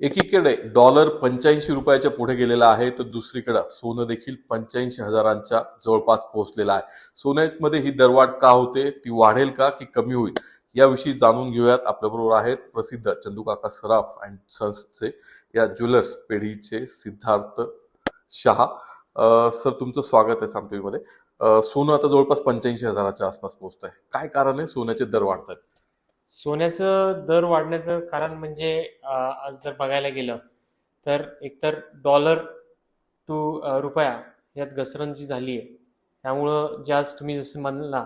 एकीकडे डॉलर पंच्याऐंशी रुपयाच्या पुढे गेलेला आहे तर दुसरीकडे सोनं देखील पंच्याऐंशी हजारांच्या जवळपास पोहोचलेलं आहे. सोन्यामध्ये ही दरवाढ का होते ती वाढेल का की कमी होईल याविषयी जाणून घेऊयात आपल्याबरोबर आहेत प्रसिद्ध चंदूकाका सराफ अँड सन्सचे या ज्वेलर्स पेढीचे सिद्धार्थ शहा. सर तुमचं स्वागत आहे सामटेवीमध्ये सोनं आता जवळपास पंच्याऐंशी हजाराच्या आसपास पोहोचत आहे काय कारण आहे? सोन्याचे दर वाढत आहेत सोन्याचं दर वाढण्याचं कारण म्हणजे आज जर बघायला गेलं तर एकतर डॉलर टू रुपया यात घसरण जी झाली आहे. त्यामुळं जे आज तुम्ही जसं म्हणला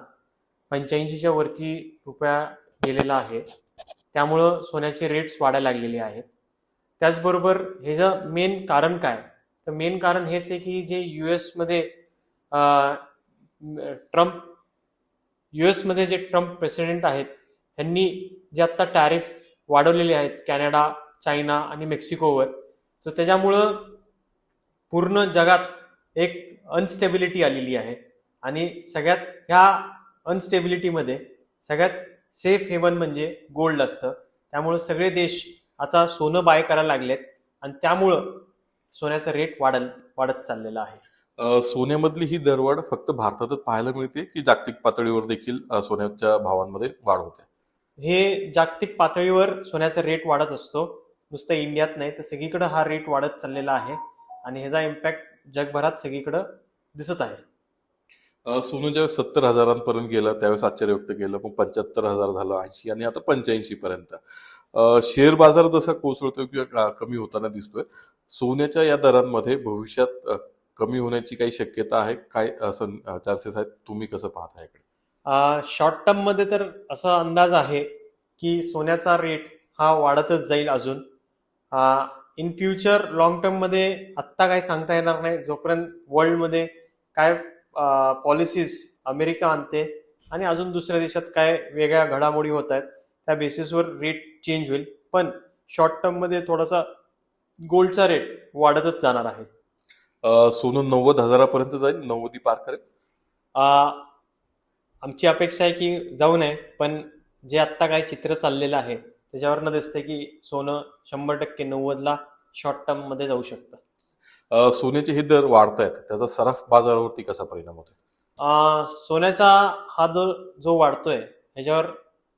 पंच्याऐंशीच्या वरती रुपया गेलेला आहे. त्यामुळं सोन्याचे रेट्स वाढायला लागलेले आहेत. त्याचबरोबर हे जर मेन कारण काय? तर मेन कारण हेच आहे की जे यू एसमध्ये ट्रम्प यू एसमध्ये जे ट्रम्प प्रेसिडेंट आहेत ह्यांनी जे आत्ता टॅरिफ वाढवलेले आहेत कॅनडा चायना आणि मेक्सिकोवर सो त्याच्यामुळं पूर्ण जगात एक अनस्टेबिलिटी आलेली आहे. आणि सगळ्यात ह्या अनस्टेबिलिटीमध्ये सगळ्यात सेफ हेवन म्हणजे गोल्ड असतं. त्यामुळं सगळे देश आता सोनं बाय करायला लागलेत आणि त्यामुळं सोन्याचा रेट वाढल वाढत चाललेला आहे. सोन्यामधली ही दरवाढ फक्त भारतातच पाहायला मिळते की जागतिक पातळीवर देखील सोन्याच्या भावांमध्ये वाढ होते? हे जागतिक पातळीवर सोन्याचा रेट वाढत असतो. नुसतं इंडियात नाही तर सगळीकडं हा रेट वाढत चाललेला आहे. आणि ह्याचा इम्पॅक्ट जगभरात सगळीकडं दिसत आहे. सोनं ज्यावेळेस सत्तर हजारांपर्यंत गेलं त्यावेळेस आश्चर्य व्यक्त केलं. मग पंच्याहत्तर हजार झालं ऐंशी आणि आता पंच्याऐंशी पर्यंत. शेअर बाजार जसा कोसळतोय किंवा कमी होताना दिसतोय सोन्याच्या या दरांमध्ये भविष्यात कमी होण्याची काही शक्यता आहे? काय असं चान्सेस आहेत? तुम्ही कसं पाहता याकडे? शॉर्ट टर्ममध्ये तर असा अंदाज आहे की सोन्याचा रेट हा वाढतच जाईल अजून. इन फ्युचर लॉंग टर्ममध्ये आत्ता काही सांगता येणार नाही. जोपर्यंत वर्ल्डमध्ये काय पॉलिसीज अमेरिका आणते आणि अजून दुसऱ्या देशात काय वेगळ्या घडामोडी होत आहेत त्या बेसिसवर रेट चेंज होईल. पण शॉर्ट टर्ममध्ये थोडासा गोल्डचा रेट वाढतच जाणार आहे. सोनं नव्वद हजारापर्यंत जाईल. नव्वदी पार करेल. आमची अपेक्षा आहे की जाऊ नये पण जे आत्ता काय चित्र चाललेलं आहे त्याच्यावरनं दिसतंय की सोनं शंभर टक्के नव्वदला शॉर्ट टर्ममध्ये जाऊ शकतं. सोन्याचे हे दर वाढत आहेत त्याचा सराफ बाजारावरती कसा परिणाम होतो सोन्याचा हा दर जो वाढतोय ह्याच्यावर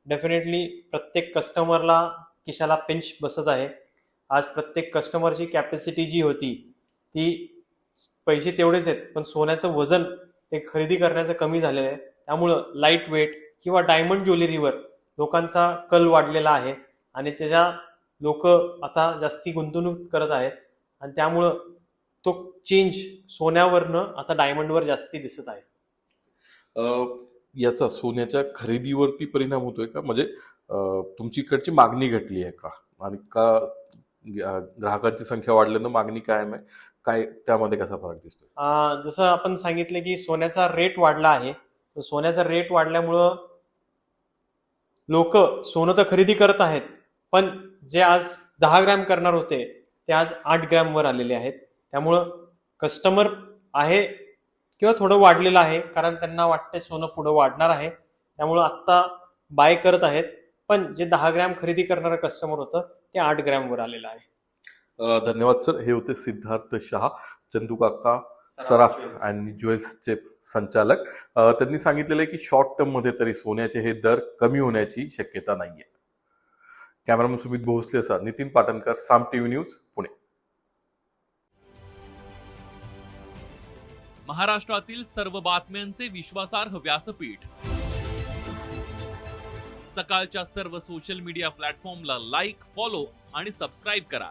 डेफिनेटली प्रत्येक कस्टमरला किशाला पिंच बसत आहे. आज प्रत्येक कस्टमरची कॅपॅसिटी जी होती ती पैसे तेवढेच आहेत पण सोन्याचं वजन ते खरेदी करण्याचं कमी झालेलं आहे. त्यामुळं लाइट वेट किंवा डायमंड ज्वेलरीवर लोकांचा कल वाढलेला आहे. आणि त्याच्या लोक आता जास्ती गुंतवणूक करत आहेत. आणि त्यामुळं तो चेंज सोन्यावरनं आता डायमंडवर जास्ती दिसत आहे. अ, याचा सोन्याच्या खरेदीवरती परिणाम होतोय का? म्हणजे तुमची मागणी घटली आहे का? आणि का ग्राहकांची संख्या वाढल्यानं मागणी कायम आहे? काय त्यामध्ये कसा फरक दिसतोय? जसं आपण सांगितलं की सोन्याचा रेट वाढला आहे. तर सोन्याचा रेट वाढल्यामुळं लोक सोनं तर खरेदी करत आहेत पण जे आज दहा ग्रॅम करणार होते ते आज आठ ग्रॅमवर आलेले आहेत. त्यामुळं कस्टमर आहे किंवा थोडं वाढलेलं आहे कारण त्यांना वाटते सोनं पुढं वाढणार आहे. त्यामुळं आत्ता बाय करत आहेत पण जे दहा ग्रॅम खरेदी करणारं कस्टमर होतं ते आठ ग्रॅमवर आलेलं आहे. धन्यवाद सर. हे होते सिद्धार्थ शहा चंदू काका सराफ आणि ज्वेल्सचे संचालक. त्यांनी सांगितलेलं आहे की शॉर्ट टर्ममध्ये तरी सोन्याचे हे दर कमी होण्याची शक्यता नाहीये. Cameraman Sumit Bhosale sir. Nitin Patankar Saam TV news Pune. महाराष्ट्रातील सर्व बातम्यांचे विश्वासार्ह व्यासपीठ. सकाळच्या सर्व सोशल मीडिया प्लॅटफॉर्मला लाईक फॉलो आणि सबस्क्राईब करा.